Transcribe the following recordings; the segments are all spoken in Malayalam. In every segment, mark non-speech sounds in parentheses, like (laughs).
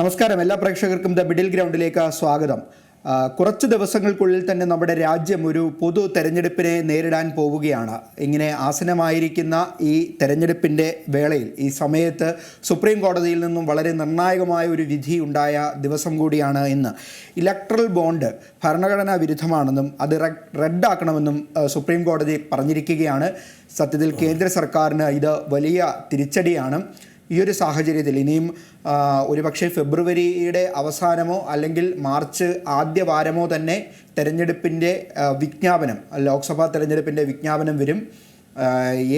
നമസ്കാരം. എല്ലാ പ്രേക്ഷകർക്കും ദ മിഡിൽ ഗ്രൗണ്ടിലേക്ക് സ്വാഗതം. കുറച്ച് ദിവസങ്ങൾക്കുള്ളിൽ തന്നെ നമ്മുടെ രാജ്യം ഒരു പൊതു തെരഞ്ഞെടുപ്പിനെ നേരിടാൻ പോവുകയാണ്. ഇങ്ങനെ ആസനമായിരിക്കുന്ന ഈ തെരഞ്ഞെടുപ്പിന്റെ വേളയിൽ ഈ സമയത്ത് സുപ്രീം കോടതിയിൽ നിന്നും വളരെ നിർണായകമായ ഒരു വിധി ഉണ്ടായ ദിവസം കൂടിയാണ് ഇന്ന്. ഇലക്ട്രൽ ബോണ്ട് ഭരണഘടനാ വിരുദ്ധമാണെന്നും അത് റദ്ദാക്കണമെന്നും സുപ്രീം കോടതി പറഞ്ഞിരിക്കുകയാണ്. സത്യത്തിൽ കേന്ദ്ര സർക്കാരിന് ഇത് വലിയ തിരിച്ചടിയാണ്. ഈ ഒരു സാഹചര്യത്തിൽ ഇനിയും ഒരു ഒരുപക്ഷെ ഫെബ്രുവരിയുടെ അവസാനമോ അല്ലെങ്കിൽ മാർച്ച് ആദ്യ വാരമോ തന്നെ തെരഞ്ഞെടുപ്പിന്റെ വിജ്ഞാപനം ലോക്സഭാ തെരഞ്ഞെടുപ്പിന്റെ വിജ്ഞാപനം വരും.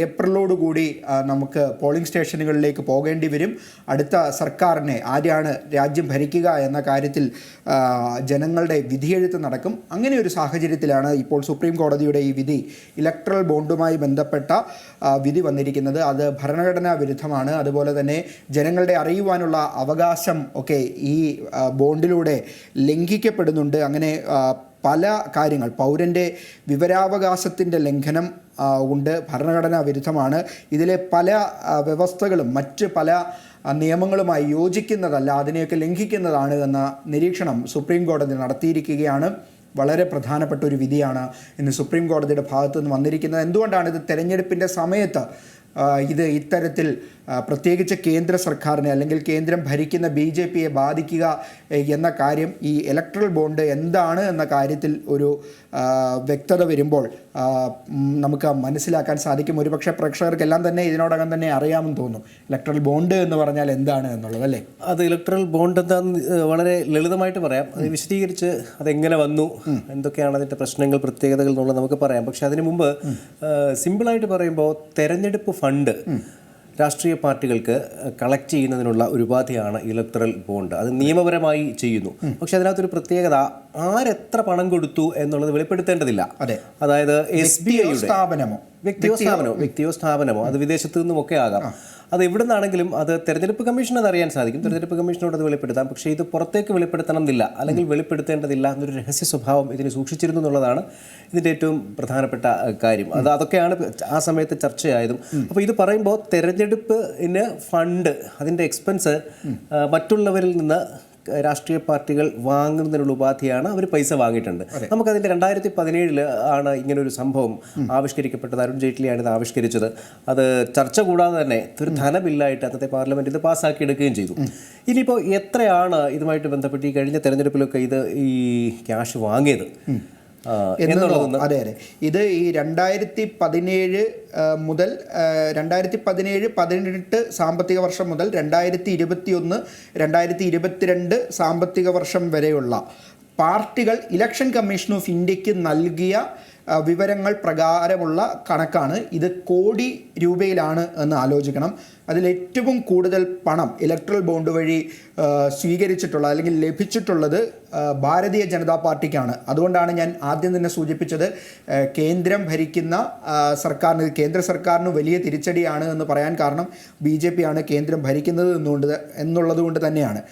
ഏപ്രിലോടുകൂടി കൂടി നമുക്ക് പോളിംഗ് സ്റ്റേഷനുകളിലേക്ക് പോകേണ്ടി വരും. അടുത്ത സർക്കാരിനെ ആരാണ് രാജ്യം ഭരിക്കുക എന്ന കാര്യത്തിൽ ജനങ്ങളുടെ വിധിയെഴുത്ത് നടക്കും. അങ്ങനെ ഒരു സാഹചര്യത്തിലാണ് ഇപ്പോൾ സുപ്രീം കോടതിയുടെ ഈ വിധി ഇലക്ട്രൽ ബോണ്ടുമായി ബന്ധപ്പെട്ട വിധി വന്നിരിക്കുന്നത്. അത് ഭരണഘടനാ വിരുദ്ധമാണ്. അതുപോലെ തന്നെ ജനങ്ങളുടെ അറിയുവാനുള്ള അവകാശം ഒക്കെ ഈ ബോണ്ടിലൂടെ ലംഘിക്കപ്പെടുന്നുണ്ട്. അങ്ങനെ പല കാര്യങ്ങൾ. പൗരന്റെ വിവരാവകാശത്തിന്റെ ലംഘനം ഉണ്ട്. ഭരണഘടനാ വിരുദ്ധമാണ്. ഇതിലെ പല വ്യവസ്ഥകളും മറ്റ് പല നിയമങ്ങളുമായി യോജിക്കുന്നതല്ല അതിനെയൊക്കെ ലംഘിക്കുന്നതാണ് എന്ന നിരീക്ഷണം സുപ്രീം കോടതി നടത്തിയിരിക്കുകയാണ്. വളരെ പ്രധാനപ്പെട്ട ഒരു വിധിയാണ് ഇന്ന് സുപ്രീം കോടതിയുടെ ഭാഗത്തു നിന്ന് വന്നിരിക്കുന്നത്. എന്തുകൊണ്ടാണ് ഇത് തെരഞ്ഞെടുപ്പിന്റെ സമയത്ത് ഇത് ഇത്തരത്തിൽ പ്രത്യേകിച്ച് കേന്ദ്ര സർക്കാരിനെ അല്ലെങ്കിൽ കേന്ദ്രം ഭരിക്കുന്ന ബി ജെ പിയെ ബാധിക്കുക എന്ന കാര്യം ഈ ഇലക്ട്രൽ ബോണ്ട് എന്താണ് എന്ന കാര്യത്തിൽ ഒരു വ്യക്തത വരുമ്പോൾ നമുക്ക് മനസ്സിലാക്കാൻ സാധിക്കും. ഒരുപക്ഷെ പ്രേക്ഷകർക്കെല്ലാം തന്നെ ഇതിനോടകം തന്നെ അറിയാമെന്ന് തോന്നും. ഇലക്ട്രൽ ബോണ്ട് എന്ന് പറഞ്ഞാൽ എന്താണ് എന്നുള്ളത് അല്ലേ? അത് ഇലക്ട്രൽ ബോണ്ട് എന്താന്ന് വളരെ ലളിതമായിട്ട് പറയാം. അത് വിശദീകരിച്ച് അതെങ്ങനെ വന്നു എന്തൊക്കെയാണ് അതിന്റെ പ്രശ്നങ്ങൾ പ്രത്യേകതകൾ എന്നുള്ളത് നമുക്ക് പറയാം. പക്ഷെ അതിനു മുമ്പ് സിമ്പിളായിട്ട് പറയുമ്പോൾ തെരഞ്ഞെടുപ്പ് ഫണ്ട് രാഷ്ട്രീയ പാർട്ടികൾക്ക് കളക്ട് ചെയ്യുന്നതിനുള്ള ഒരു ഉപാധിയാണ് ഇലക്ട്രൽ ബോണ്ട് അത് നിയമപരമായി ചെയ്യുന്നു. പക്ഷെ അതിനകത്തൊരു പ്രത്യേകത ആരെത്ര പണം കൊടുത്തു എന്നുള്ളത് വെളിപ്പെടുത്തേണ്ടതില്ല. അതെ. അതായത് എസ് ബി ഐ സ്ഥാപനമോ? വ്യക്തിയോ സ്ഥാപനമോ വ്യക്തിയോ സ്ഥാപനമോ അത് വിദേശത്തു നിന്നും ഒക്കെ ആകാം അത് എവിടെ നിന്നാണെങ്കിലും അത് തെരഞ്ഞെടുപ്പ് കമ്മീഷൻ അത് അറിയാൻ സാധിക്കും. തെരഞ്ഞെടുപ്പ് കമ്മീഷനോട് അത് വെളിപ്പെടുത്താം. പക്ഷേ ഇത് പുറത്തേക്ക് വെളിപ്പെടുത്തണം എന്നില്ല അല്ലെങ്കിൽ വെളിപ്പെടുത്തേണ്ടതില്ല എന്നൊരു രഹസ്യ സ്വഭാവം ഇതിന് സൂക്ഷിച്ചിരുന്നു എന്നുള്ളതാണ് ഇതിന്റെ ഏറ്റവും പ്രധാനപ്പെട്ട കാര്യം. അത് അതൊക്കെയാണ് ആ സമയത്ത് ചർച്ചയായതും. അപ്പോൾ ഇത് പറയുമ്പോൾ തെരഞ്ഞെടുപ്പിന് ഫണ്ട് അതിന്റെ എക്സ്പെൻസ് മറ്റുള്ളവരിൽ നിന്ന് രാഷ്ട്രീയ പാർട്ടികൾ വാങ്ങുന്നതിനുള്ള ഉപാധിയാണ് അവർ പൈസ വാങ്ങിയിട്ടുണ്ട്. നമുക്കതിന്റെ രണ്ടായിരത്തി പതിനേഴിൽ ആണ് ഇങ്ങനെ ഒരു സംഭവം ആവിഷ്കരിക്കപ്പെട്ടത്. അരുൺ ജെയ്റ്റ്ലിയാണ് ഇത് ആവിഷ്കരിച്ചത്. അത് ചർച്ച കൂടാതെ തന്നെ ഒരു ധനബില്ലായിട്ട് അന്നത്തെ പാർലമെന്റ് ഇത് പാസ്സാക്കി എടുക്കുകയും ചെയ്തു. ഇനിയിപ്പോൾ എത്രയാണ് ഇതുമായിട്ട് ബന്ധപ്പെട്ട് ഈ കഴിഞ്ഞ തെരഞ്ഞെടുപ്പിലൊക്കെ ഇത് ഈ ക്യാഷ് വാങ്ങിയത്? എന്നുള്ളതൊന്ന് അതെ അതെ. ഇത് ഈ രണ്ടായിരത്തി പതിനേഴ് മുതൽ രണ്ടായിരത്തി പതിനേഴ് പതിനെട്ട് സാമ്പത്തിക വർഷം മുതൽ രണ്ടായിരത്തി ഇരുപത്തി ഒന്ന് രണ്ടായിരത്തി ഇരുപത്തിരണ്ട് സാമ്പത്തിക വർഷം വരെയുള്ള പാർട്ടികൾ ഇലക്ഷൻ കമ്മീഷൻ ഓഫ് ഇന്ത്യയ്ക്ക് നൽകിയ വിവരങ്ങൾ പ്രകാരമുള്ള കണക്കാണ്. ഇത് കോടി രൂപയിലാണ് എന്ന് ആലോചിക്കണം. അതിൽ ഏറ്റവും കൂടുതൽ പണം ഇലക്ട്രൽ ബോണ്ട് വഴി സ്വീകരിച്ചിട്ടുള്ള അല്ലെങ്കിൽ ലഭിച്ചിട്ടുള്ളത് ഭാരതീയ ജനതാ പാർട്ടിക്കാണ്. അതുകൊണ്ടാണ് ഞാൻ ആദ്യം തന്നെ സൂചിപ്പിച്ചത് കേന്ദ്രം ഭരിക്കുന്ന സർക്കാരിന് കേന്ദ്ര സർക്കാരിന് വലിയ തിരിച്ചടിയാണ് എന്ന് പറയാൻ കാരണം ബി ജെ പി ആണ് കേന്ദ്രം ഭരിക്കുന്നത് എന്നുകൊണ്ട് എന്നുള്ളത് കൊണ്ട് തന്നെയാണ്.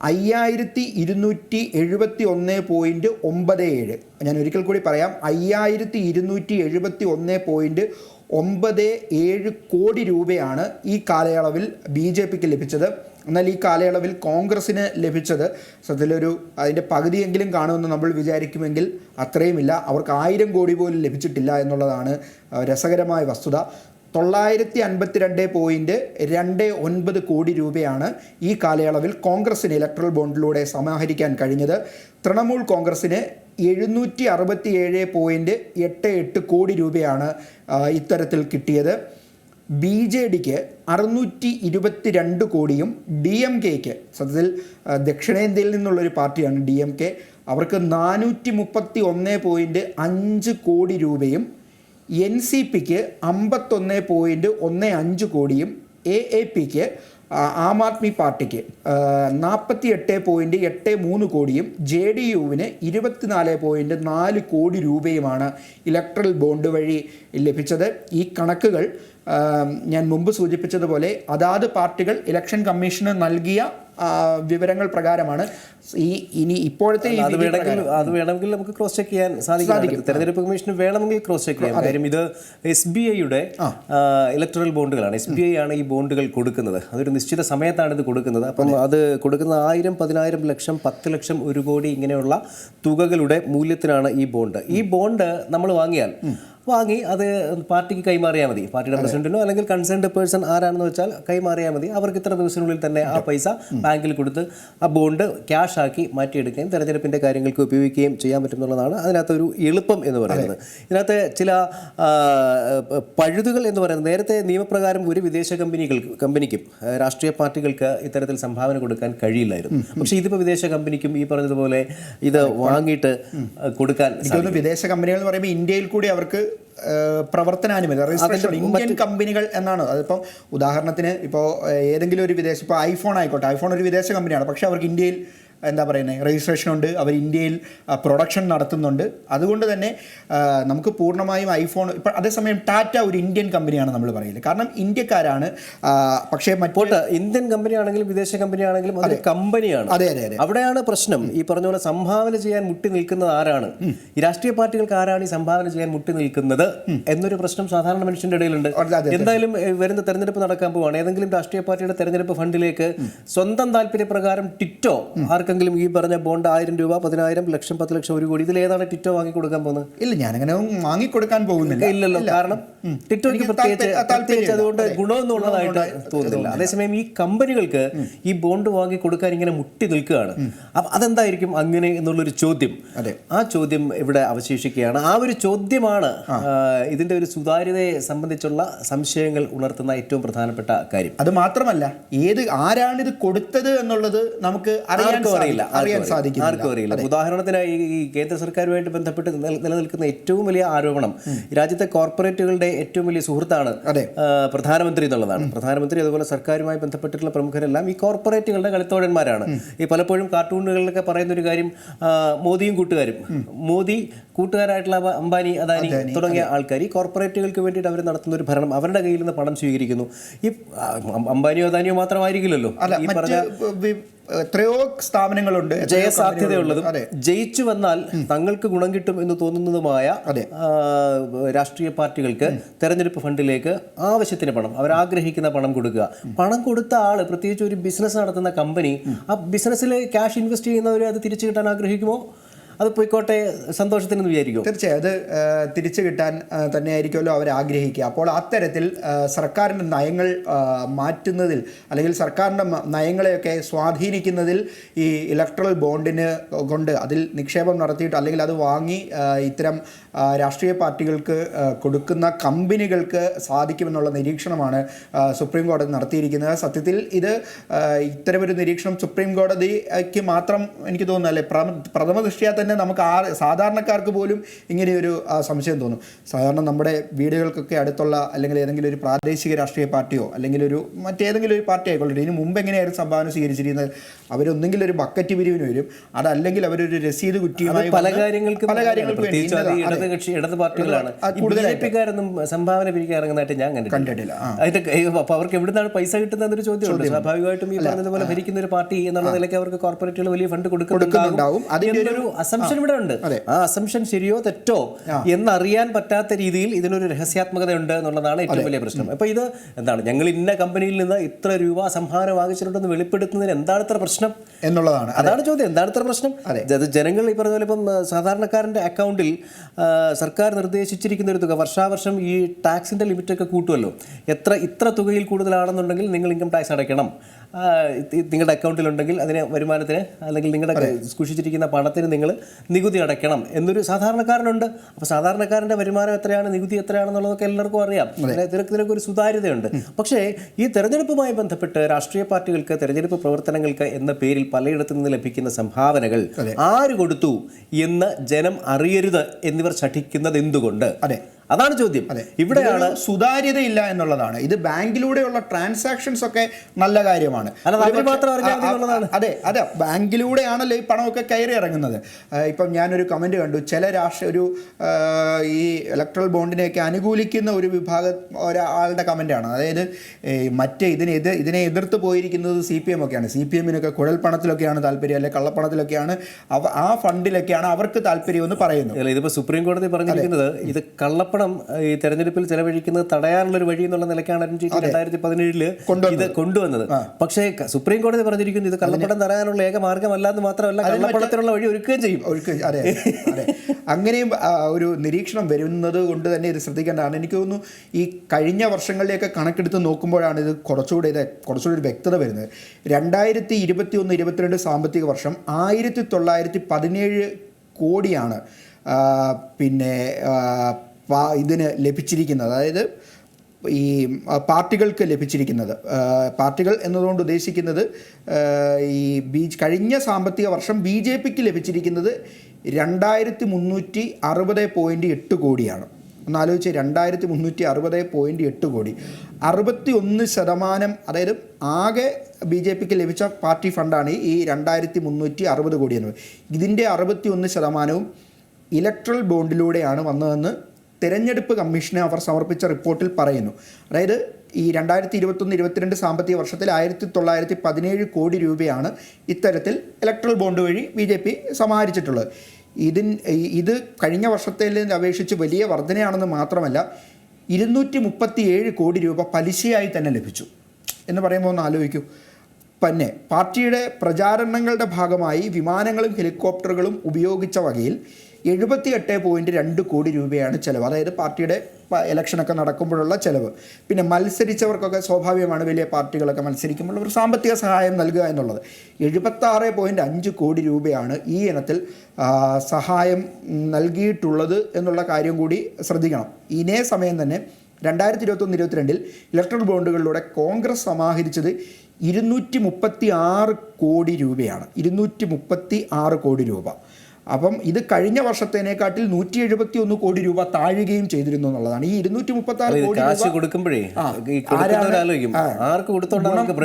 അയ്യായിരത്തി ഇരുന്നൂറ്റി എഴുപത്തി ഒന്ന് പോയിന്റ് ഒമ്പത് ഏഴ് ഞാൻ ഒരിക്കൽ കൂടി പറയാം അയ്യായിരത്തി ഇരുന്നൂറ്റി എഴുപത്തി ഒന്ന് പോയിന്റ് ഒമ്പത് ഏഴ് കോടി രൂപയാണ് ഈ കാലയളവിൽ ബി ജെ പിക്ക് ലഭിച്ചത്. എന്നാൽ ഈ കാലയളവിൽ കോൺഗ്രസ്സിന് ലഭിച്ചത് സത്യത്തിലൊരു അതിന്റെ പകുതിയെങ്കിലും കാണുമെന്ന് നമ്മൾ വിചാരിക്കുമെങ്കിൽ അത്രയുമില്ല. അവർക്ക് ആയിരം കോടി പോലും ലഭിച്ചിട്ടില്ല എന്നുള്ളതാണ് രസകരമായ വസ്തുത. തൊള്ളായിരത്തി അൻപത്തിരണ്ട് പോയിന്റ് രണ്ട് ഒൻപത് കോടി രൂപയാണ് ഈ കാലയളവിൽ കോൺഗ്രസിന് ഇലക്ട്രൽ ബോണ്ടിലൂടെ സമാഹരിക്കാൻ കഴിഞ്ഞത്. തൃണമൂൽ കോൺഗ്രസിന് എഴുന്നൂറ്റി അറുപത്തി ഏഴ് പോയിന്റ് എട്ട് എട്ട് കോടി രൂപയാണ് ഇത്തരത്തിൽ കിട്ടിയത്. ബി ജെ ഡിക്ക് അറുന്നൂറ്റി ഇരുപത്തി രണ്ട് കോടിയും ഡി എം കെക്ക് സത്യത്തിൽ ദക്ഷിണേന്ത്യയിൽ നിന്നുള്ളൊരു പാർട്ടിയാണ് ഡി എം കെ. അവർക്ക് നാനൂറ്റി മുപ്പത്തി ഒന്ന് പോയിന്റ് അഞ്ച് കോടി രൂപയും എൻ സി പിക്ക് അമ്പത്തൊന്ന് പോയിന്റ് ഒന്ന് അഞ്ച് കോടിയും എ എ പിക്ക് ആം ആദ്മി പാർട്ടിക്ക് നാൽപ്പത്തി എട്ട് പോയിന്റ് എട്ട് മൂന്ന് കോടിയും ജെ ഡി യുവിന് ഇരുപത്തിനാല് പോയിന്റ് നാല് കോടി രൂപയുമാണ് ഇലക്ട്രൽ ബോണ്ട് വഴി ലഭിച്ചത്. ഈ കണക്കുകൾ ഞാൻ മുമ്പ് സൂചിപ്പിച്ചതുപോലെ അതാത് പാർട്ടികൾ ഇലക്ഷൻ കമ്മീഷന് നൽകിയ വിവരങ്ങൾ പ്രകാരമാണ്. ഈ ഇനി ഇപ്പോഴത്തെ അത് വേണമെങ്കിൽ അത് വേണമെങ്കിൽ നമുക്ക് ക്രോസ് ചെക്ക് ചെയ്യാൻ സാധിക്കും. തെരഞ്ഞെടുപ്പ് കമ്മീഷന് വേണമെങ്കിൽ ക്രോസ് ചെക്ക് ചെയ്യാം. കാര്യം ഇത് എസ് ബി ഐയുടെ ഇലക്ട്രൽ ബോണ്ടുകളാണ് എസ് ബി ഐ ആണ് ഈ ബോണ്ടുകൾ കൊടുക്കുന്നത്. അതൊരു നിശ്ചിത സമയത്താണ് ഇത് കൊടുക്കുന്നത്. അപ്പം അത്. കൊടുക്കുന്ന ആയിരം പതിനായിരം ലക്ഷം പത്ത് ലക്ഷം ഒരു കോടി ഇങ്ങനെയുള്ള തുകകളുടെ മൂല്യത്തിനാണ് ഈ ബോണ്ട് ഈ ബോണ്ട് നമ്മൾ വാങ്ങിയാൽ വാങ്ങി അത് പാർട്ടിക്ക് കൈമാറിയാൽ മതി. പാർട്ടിയുടെ പ്രസിഡന്റിനോ അല്ലെങ്കിൽ കൺസേൺഡ് പേഴ്സൺ ആരാണെന്ന് വെച്ചാൽ കൈമാറിയാൽ മതി. അവർക്ക് ഇത്ര ദിവസത്തിനുള്ളിൽ തന്നെ ആ പൈസ ബാങ്കിൽ കൊടുത്ത് ആ ബോണ്ട് ക്യാഷ് ആക്കി മാറ്റിയെടുക്കുകയും തെരഞ്ഞെടുപ്പിന്റെ കാര്യങ്ങൾക്ക് ഉപയോഗിക്കുകയും ചെയ്യാൻ പറ്റും എന്നുള്ളതാണ് അതിനകത്ത് ഒരു എളുപ്പം എന്ന് പറയുന്നത്. ഇതിനകത്ത് ചില പഴുതുകൾ എന്ന് പറയുന്നത് നേരത്തെ നിയമപ്രകാരം ഒരു വിദേശ കമ്പനികൾക്ക് കമ്പനിക്കും രാഷ്ട്രീയ പാർട്ടികൾക്ക് ഇത്തരത്തിൽ സംഭാവന കൊടുക്കാൻ കഴിയില്ലായിരുന്നു. പക്ഷേ ഇതിപ്പോൾ വിദേശ കമ്പനിക്കും ഈ പറഞ്ഞതുപോലെ ഇത് വാങ്ങിയിട്ട് കൊടുക്കാൻ വിദേശ കമ്പനികൾ എന്ന് പറയുമ്പോൾ ഇന്ത്യയിൽ കൂടി അവർക്ക് പ്രവർത്തനാനുമതി. രജിസ്ട്രേഷൻ ഇന്ത്യൻ കമ്പനികൾ എന്നാണ്. അതിപ്പം ഉദാഹരണത്തിന് ഇപ്പോൾ ഏതെങ്കിലും ഒരു വിദേശ ഇപ്പോൾ ഐഫോൺ ആയിക്കോട്ടെ. ഐഫോൺ ഒരു വിദേശ കമ്പനിയാണ് പക്ഷേ അവർക്ക് ഇന്ത്യയിൽ എന്താ പറയുന്നത് രജിസ്ട്രേഷൻ ഉണ്ട് അവർ ഇന്ത്യയിൽ പ്രൊഡക്ഷൻ നടത്തുന്നുണ്ട്. അതുകൊണ്ട് തന്നെ നമുക്ക് പൂർണമായും ഐഫോൺ ഇപ്പം അതേസമയം ടാറ്റ ഒരു ഇന്ത്യൻ കമ്പനിയാണ് നമ്മൾ പറയുന്നത് കാരണം ഇന്ത്യക്കാരാണ് പക്ഷേ മറ്റോട്ട് ഇന്ത്യൻ കമ്പനിയാണെങ്കിലും വിദേശ കമ്പനിയാണെങ്കിലും അതെ കമ്പനിയാണ് അതെ അതെ അതെ. അവിടെയാണ് പ്രശ്നം. ഈ പറഞ്ഞ പോലെ സംഭാവന ചെയ്യാൻ മുട്ടി നിൽക്കുന്നത് ആരാണ്? ഈ രാഷ്ട്രീയ പാർട്ടികൾക്ക് ആരാണ് ഈ സംഭാവന ചെയ്യാൻ മുട്ടി നിൽക്കുന്നത്? എന്നൊരു പ്രശ്നം സാധാരണ മനുഷ്യന്റെ ഇടയിലുണ്ട്. എന്തായാലും വരുന്ന തെരഞ്ഞെടുപ്പ് നടക്കാൻ പോവാണ്. ഏതെങ്കിലും രാഷ്ട്രീയ പാർട്ടിയുടെ തെരഞ്ഞെടുപ്പ് ഫണ്ടിലേക്ക് സ്വന്തം താല്പര്യപ്രകാരം ടിറ്റോ ആർക്കെങ്കിലും ഈ പറഞ്ഞ ബോണ്ട് ആയിരം രൂപ പതിനായിരം ലക്ഷം പത്ത് ലക്ഷം ഒരു കോടി ഇതിൽ ഏതാണ് ടിറ്റോ വാങ്ങി കൊടുക്കാൻ പോകുന്നത്? ഇല്ല ഞാനങ്ങനെ വാങ്ങി വാങ്ങിക്കൊടുക്കാൻ പോകുന്നില്ല. ഇല്ലല്ലോ കാരണം ടിറ്റോയ്ക്ക് പ്രത്യേകിച്ച് പ്രത്യേകിച്ച് അതുകൊണ്ട് അതെ. ഗുണമൊന്നുള്ളതായിട്ട് തോന്നുന്നില്ല. അതേസമയം ഈ കമ്പനികൾക്ക് ഈ ബോണ്ട് വാങ്ങി കൊടുക്കാൻ ഇങ്ങനെ മുട്ടി നിൽക്കുകയാണ്. അപ്പൊ അതെന്തായിരിക്കും അങ്ങനെ എന്നുള്ളൊരു ചോദ്യം. അതെ. ആ ചോദ്യം ഇവിടെ അവശേഷിക്കുകയാണ്. ആ ഒരു ചോദ്യമാണ് ഇതിന്റെ ഒരു സുതാര്യതയെ സംബന്ധിച്ചുള്ള സംശയങ്ങൾ ഉണർത്തുന്ന ഏറ്റവും പ്രധാനപ്പെട്ട കാര്യം. അത് മാത്രമല്ല ഏത് ആരാണ് ഇത് കൊടുത്തത് എന്നുള്ളത് നമുക്ക് അറിയാൻ അറിയില്ല. അറിയാൻ സാധിക്കും ആർക്കും അറിയില്ല. ഉദാഹരണത്തിന് ഈ കേന്ദ്ര സർക്കാരുമായിട്ട് ബന്ധപ്പെട്ട് നിലനിൽക്കുന്ന ഏറ്റവും വലിയ ആരോപണം രാജ്യത്തെ കോർപ്പറേറ്റുകളുടെ ഏറ്റവും വലിയ സുഹൃത്താണ് പ്രധാനമന്ത്രി എന്നുള്ളതാണ്. പ്രധാനമന്ത്രി അതുപോലെ സർക്കാരുമായി ബന്ധപ്പെട്ടിട്ടുള്ള പ്രമുഖരെല്ലാം ഈ കോർപ്പറേറ്റുകളുടെ കളിത്തോഴന്മാരാണ് ഈ പലപ്പോഴും കാർട്ടൂണുകളിലൊക്കെ പറയുന്ന ഒരു കാര്യം മോദിയും കൂട്ടുകാരും. മോദി കൂട്ടുകാരായിട്ടുള്ള അംബാനി അദാനി തുടങ്ങിയ ആൾക്കാർ ഈ കോർപ്പറേറ്റുകൾക്ക് വേണ്ടിയിട്ട് അവർ നടത്തുന്ന ഒരു ഭരണം അവരുടെ കയ്യിൽ നിന്ന് പണം സ്വീകരിക്കുന്നു. ഈ അംബാനിയോ അദാനിയോ മാത്രമായിരിക്കില്ലല്ലോ. ഈ വി- എത്രയോ സ്ഥാപനങ്ങളുണ്ട് ജയസാധ്യതയുള്ളതും ജയിച്ചു വന്നാൽ തങ്ങൾക്ക് ഗുണം കിട്ടും എന്ന് തോന്നുന്നതുമായ രാഷ്ട്രീയ പാർട്ടികൾക്ക് തെരഞ്ഞെടുപ്പ് ഫണ്ടിലേക്ക് ആവശ്യത്തിന് പണം അവർ ആഗ്രഹിക്കുന്ന പണം കൊടുക്കുക. പണം കൊടുത്ത ആൾ പ്രത്യേകിച്ച് ഒരു ബിസിനസ് നടത്തുന്ന കമ്പനി ആ ബിസിനസ്സിൽ ക്യാഷ് ഇൻവെസ്റ്റ് ചെയ്യുന്നവർ അത് തിരിച്ചു കിട്ടാൻ ആഗ്രഹിക്കുമോ? അത് പോയിക്കോട്ടെ സന്തോഷത്തിനെന്ന് വിചാരിക്കും. തീർച്ചയായും. അത് തിരിച്ചു കിട്ടാൻ തന്നെ തന്നെയായിരിക്കുമല്ലോ അവർ ആഗ്രഹിക്കുക. അപ്പോൾ അത്തരത്തിൽ സർക്കാരിന്റെ നയങ്ങൾ മാറ്റുന്നതിൽ അല്ലെങ്കിൽ സർക്കാരിന്റെ നയങ്ങളെയൊക്കെ സ്വാധീനിക്കുന്നതിൽ ഈ ഇലക്ട്രൽ ബോണ്ടിന് കൊണ്ട് അതിൽ നിക്ഷേപം നടത്തിയിട്ട് അല്ലെങ്കിൽ അത് വാങ്ങി ഇത്തരം രാഷ്ട്രീയ പാർട്ടികൾക്ക് കൊടുക്കുന്ന കമ്പനികൾക്ക് സാധിക്കുമെന്നുള്ള നിരീക്ഷണമാണ് സുപ്രീം കോടതി നടത്തിയിരിക്കുന്നത്. സത്യത്തിൽ ഇത് ഇത്തരമൊരു നിരീക്ഷണം സുപ്രീം കോടതിക്ക് മാത്രം എനിക്ക് തോന്നുന്നു അല്ലേ പ്രഥമ ദൃഷ്ടിയാൽ ദൃഷ്ടിയാ തന്നെ നമുക്ക് ആ സാധാരണക്കാർക്ക് പോലും ഇങ്ങനെയൊരു സംശയം തോന്നും. സാധാരണ നമ്മുടെ വീടുകൾക്കൊക്കെ അടുത്തുള്ള അല്ലെങ്കിൽ ഏതെങ്കിലും ഒരു പ്രാദേശിക രാഷ്ട്രീയ പാർട്ടിയോ അല്ലെങ്കിൽ ഒരു മറ്റേതെങ്കിലും ഒരു പാർട്ടി ആയിക്കൊള്ളട്ടെ ഇതിന് മുമ്പ് എങ്ങനെയായിരുന്നു സംഭാവന സ്വീകരിച്ചിരുന്നത്? അവരൊന്നെങ്കിൽ ഒരു ബക്കറ്റ് പിരിവിന് വരും അതല്ലെങ്കിൽ അവരൊരു രസീത് കുറ്റിയുമായി പല കാര്യങ്ങൾക്ക് കാര്യങ്ങൾക്കും പല കാര്യങ്ങൾക്ക് വേണ്ടി കക്ഷി ഇടത് പാർട്ടികളാണ്. അത് ഈ ബി ജെ പിക്കാരൊന്നും സംഭാവന പിരിക്കാൻ ഇറങ്ങുന്നതായിട്ട് ഞാൻ കണ്ടിട്ടില്ല. അതിന്റെ അപ്പൊ അവർക്ക് എവിടുന്നാണ് പൈസ കിട്ടുന്ന ഒരു ചോദ്യമുണ്ട്. സ്വാഭാവികമായിട്ടും ഈ പറഞ്ഞതുപോലെ ഭരിക്കുന്ന ഒരു പാർട്ടി എന്നുള്ള നിലയ്ക്ക് അവർക്ക് കോർപ്പറേറ്റുകൾ വലിയ ഫണ്ട് അതിന്റെ ഒരു അസംഷൻ ഇവിടെ ഉണ്ട്. ആ അസംഷൻ ശരിയോ തെറ്റോ എന്നറിയാൻ പറ്റാത്ത രീതിയിൽ ഇതിനൊരു രഹസ്യാത്മകതയുണ്ട് എന്നുള്ളതാണ് ഏറ്റവും വലിയ പ്രശ്നം. അപ്പൊ ഇത് എന്താണ് ഞങ്ങൾ ഇന്ന കമ്പനിയിൽ നിന്ന് ഇത്ര രൂപ സംഭാവന വാങ്ങിച്ചിട്ടുണ്ടെന്ന് വെളിപ്പെടുത്തുന്നതിന് എന്താണ് ഇത്ര പ്രശ്നം? എന്നുള്ളതാണ്. അതാണ് ചോദ്യം. എന്താണ് ഇത്ര പ്രശ്നം? ജനങ്ങൾ ഈ പറഞ്ഞ പോലെ ഇപ്പം സാധാരണക്കാരന്റെ അക്കൗണ്ടിൽ സർക്കാർ നിർദ്ദേശിച്ചിരിക്കുന്ന ഒരു തുക വർഷാവർഷം ഈ ടാക്സിന്റെ ലിമിറ്റൊക്കെ കൂട്ടുമല്ലോ. എത്ര ഇത്ര തുകയിൽ കൂടുതലാണെന്നുണ്ടെങ്കിൽ നിങ്ങൾ ഇൻകം ടാക്സ് അടയ്ക്കണം. നിങ്ങളുടെ അക്കൗണ്ടിലുണ്ടെങ്കിൽ അതിന് വരുമാനത്തിന് അല്ലെങ്കിൽ നിങ്ങളുടെ സൂക്ഷിച്ചിരിക്കുന്ന പണത്തിന് നിങ്ങൾ നികുതി അടയ്ക്കണം എന്നൊരു സാധാരണക്കാരനുണ്ട്. അപ്പോൾ സാധാരണക്കാരന്റെ വരുമാനം എത്രയാണ് നികുതി എത്രയാണെന്നുള്ളതൊക്കെ എല്ലാവർക്കും അറിയാം. ഇതിനൊക്കെ ഒരു സുതാര്യതയുണ്ട്. പക്ഷേ ഈ തെരഞ്ഞെടുപ്പുമായി ബന്ധപ്പെട്ട് രാഷ്ട്രീയ പാർട്ടികൾക്ക് തെരഞ്ഞെടുപ്പ് പ്രവർത്തനങ്ങൾക്ക് എന്ന പേരിൽ പലയിടത്തു നിന്ന് ലഭിക്കുന്ന സംഭാവനകൾ ആര് കൊടുത്തു എന്ന് ജനം അറിയരുത് എന്നിവർ ശഠിക്കുന്നത് എന്തുകൊണ്ട്? അതെ. അതാണ് ചോദ്യം. ഇവിടെയാണ് സുതാര്യത ഇല്ല എന്നുള്ളതാണ്. ഇത് ബാങ്കിലൂടെയുള്ള ട്രാൻസാക്ഷൻസ് ഒക്കെ നല്ല കാര്യമാണ്. അതെ അതെ. ബാങ്കിലൂടെയാണല്ലോ ഈ പണമൊക്കെ കയറി ഇറങ്ങുന്നത്. ഇപ്പം ഞാനൊരു കമന്റ് കണ്ടു. ചില രാഷ്ട്രീയ ഒരു ഈ ഇലക്ട്രൽ ബോണ്ടിനെയൊക്കെ അനുകൂലിക്കുന്ന ഒരു വിഭാഗ ഒരാളുടെ കമന്റാണ്. അതായത് മറ്റേ ഇതിനെ ഇതിനെ എതിർത്ത് പോയിരിക്കുന്നത് സി പി എം ഒക്കെയാണ്. സി പി എമ്മിനൊക്കെ കുഴൽപ്പണത്തിലൊക്കെയാണ് താല്പര്യം അല്ലെ കള്ളപ്പണത്തിലൊക്കെയാണ് അവ ആ ഫണ്ടിലൊക്കെയാണ് അവർക്ക് താല്പര്യം എന്ന് പറയുന്നത്. ഇതിപ്പോൾ സുപ്രീം കോടതി പറഞ്ഞിരിക്കുന്നത് ഇത് കള്ളപ്പണം ഈ തെരഞ്ഞെടുപ്പിൽ ചെലവഴിക്കുന്നത് തടയാനുള്ള ഒരു വഴി എന്നുള്ള നിലയ്ക്കാണ് അരുൺ ജെയ്റ്റ്ലി രണ്ടായിരത്തി പതിനേഴിൽ ഇത് കൊണ്ടുവന്നത്. പക്ഷേ സുപ്രീം കോടതി പറഞ്ഞിരിക്കുന്നു ഇത് കള്ളപ്പണം തടയാനുള്ള ഏക മാർഗമല്ല എന്ന് മാത്രമല്ല കള്ളപ്പണത്തിനുള്ള വഴി ഒരുക്കുകയും ചെയ്യും. അതെ അതെ അങ്ങനെയും ഒരു നിരീക്ഷണം വരുന്നത് കൊണ്ട് തന്നെ ഇത് ശ്രദ്ധിക്കേണ്ടതാണ്. എനിക്ക് തോന്നുന്നു ഈ കഴിഞ്ഞ വർഷങ്ങളിലേക്ക് കണക്കെടുത്ത് നോക്കുമ്പോഴാണ് ഇത് കുറച്ചുകൂടി ഇത് കുറച്ചുകൂടി ഒരു വ്യക്തത വരുന്നത്. രണ്ടായിരത്തി ഇരുപത്തി ഒന്ന് ഇരുപത്തിരണ്ട് സാമ്പത്തിക വർഷം ആയിരത്തി തൊള്ളായിരത്തി പതിനേഴ് കോടിയാണ് പിന്നെ ഇതിന് ലഭിച്ചിരിക്കുന്നത്. അതായത് ഈ പാർട്ടികൾക്ക് ലഭിച്ചിരിക്കുന്നത്. പാർട്ടികൾ എന്നതുകൊണ്ട് ഉദ്ദേശിക്കുന്നത് ഈ ബി കഴിഞ്ഞ സാമ്പത്തിക വർഷം ബി ജെ പിക്ക് ലഭിച്ചിരിക്കുന്നത് രണ്ടായിരത്തി മുന്നൂറ്റി അറുപത് പോയിന്റ് എട്ട് കോടിയാണ്. ഒന്ന് ആലോചിച്ച് രണ്ടായിരത്തി മുന്നൂറ്റി അറുപത് പോയിന്റ് എട്ട് കോടി. അറുപത്തി ഒന്ന് ശതമാനം അതായത് ആകെ ബി ജെ പിക്ക് ലഭിച്ച പാർട്ടി ഫണ്ടാണ് ഈ രണ്ടായിരത്തി മുന്നൂറ്റി അറുപത് കോടി എന്നത് ഇതിന്റെ അറുപത്തി ഒന്ന് ശതമാനവും ഇലക്ട്രൽ ബോണ്ടിലൂടെയാണ് വന്നതെന്ന് തെരഞ്ഞെടുപ്പ് കമ്മീഷന് അവർ സമർപ്പിച്ച റിപ്പോർട്ടിൽ പറയുന്നു. അതായത് ഈ രണ്ടായിരത്തി ഇരുപത്തൊന്ന് ഇരുപത്തിരണ്ട് സാമ്പത്തിക വർഷത്തിൽ ആയിരത്തി തൊള്ളായിരത്തി പതിനേഴ് കോടി രൂപയാണ് ഇത്തരത്തിൽ ഇലക്ട്രൽ ബോണ്ട് വഴി ബി ജെ പി സമാഹരിച്ചിട്ടുള്ളത്. ഇതിൻ ഇത് കഴിഞ്ഞ വർഷത്തേൽ അപേക്ഷിച്ച് വലിയ വർധനയാണെന്ന് മാത്രമല്ല ഇരുന്നൂറ്റി മുപ്പത്തി ഏഴ് കോടി രൂപ പലിശയായി തന്നെ ലഭിച്ചു. എന്ന് പറയുമ്പോൾ ഒന്ന് ആലോചിക്കൂ. പിന്നെ പാർട്ടിയുടെ പ്രചാരണങ്ങളുടെ ഭാഗമായി വിമാനങ്ങളും ഹെലികോപ്റ്ററുകളും ഉപയോഗിച്ച വകയിൽ എഴുപത്തി എട്ട് പോയിന്റ് രണ്ട് കോടി രൂപയാണ് ചിലവ്. അതായത് പാർട്ടിയുടെ ഇലക്ഷനൊക്കെ നടക്കുമ്പോഴുള്ള ചിലവ്. പിന്നെ മത്സരിച്ചവർക്കൊക്കെ സ്വാഭാവികമാണ് വലിയ പാർട്ടികളൊക്കെ മത്സരിക്കുമ്പോൾ ഒരു സാമ്പത്തിക സഹായം നൽകുക എന്നുള്ളത്. എഴുപത്താറ് പോയിന്റ് അഞ്ച് കോടി രൂപയാണ് ഈ ഇനത്തിൽ സഹായം നൽകിയിട്ടുള്ളത് എന്നുള്ള കാര്യം കൂടി ശ്രദ്ധിക്കണം. ഇതേ സമയം തന്നെ രണ്ടായിരത്തി ഇരുപത്തൊന്ന് ഇരുപത്തിരണ്ടിൽ ഇലക്ട്രൽ ബോണ്ടുകളിലൂടെ കോൺഗ്രസ് സമാഹരിച്ചത് ഇരുന്നൂറ്റി മുപ്പത്തി ആറ് കോടി രൂപയാണ്. ഇരുന്നൂറ്റി മുപ്പത്തി ആറ് കോടി രൂപ. അപ്പം ഇത് കഴിഞ്ഞ വർഷത്തേനേക്കാട്ടിൽ നൂറ്റി എഴുപത്തി ഒന്ന് കോടി രൂപ താഴുകയും ചെയ്തിരുന്നു എന്നുള്ളതാണ്. ഈ ഇരുന്നൂറ്റി മുപ്പത്തി ആറ് കോടി രൂപ കൊടുക്കുമ്പോഴേ ആർക്ക്